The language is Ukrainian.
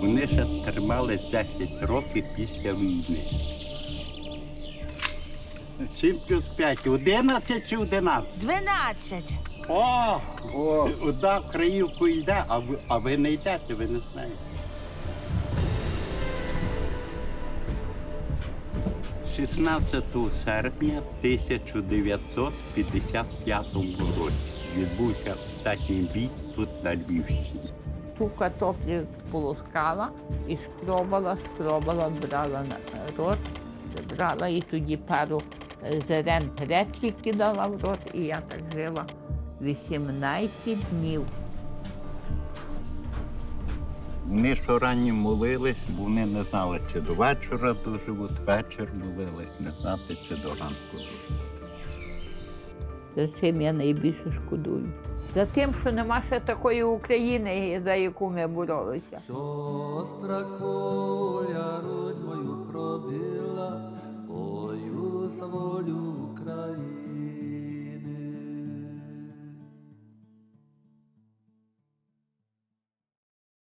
Вони ще тримались 10 років після війни. 7 плюс 5, 11 чи 11? 12. О, о, одна в краївку йде, а ви, а ви не йдете, ви не знаєте. 16 серпня 1955 році відбувся останній бій тут на Львівщині. Ту картоплю полоскала і спробувала, спробувала, брала на рот, брала і тоді пару е, зерен гречки кидала в рот, і я так жила 18 днів. Вони щоранні молились, бо вони не знали, чи до вечора доживуть, вечір молились, не знати, чи до ранку доживуть. За цим я найбільше шкодую. За тим, що нема ще такої України, за яку ми боролися. Шостра коля родь мою пробила, бою за волю.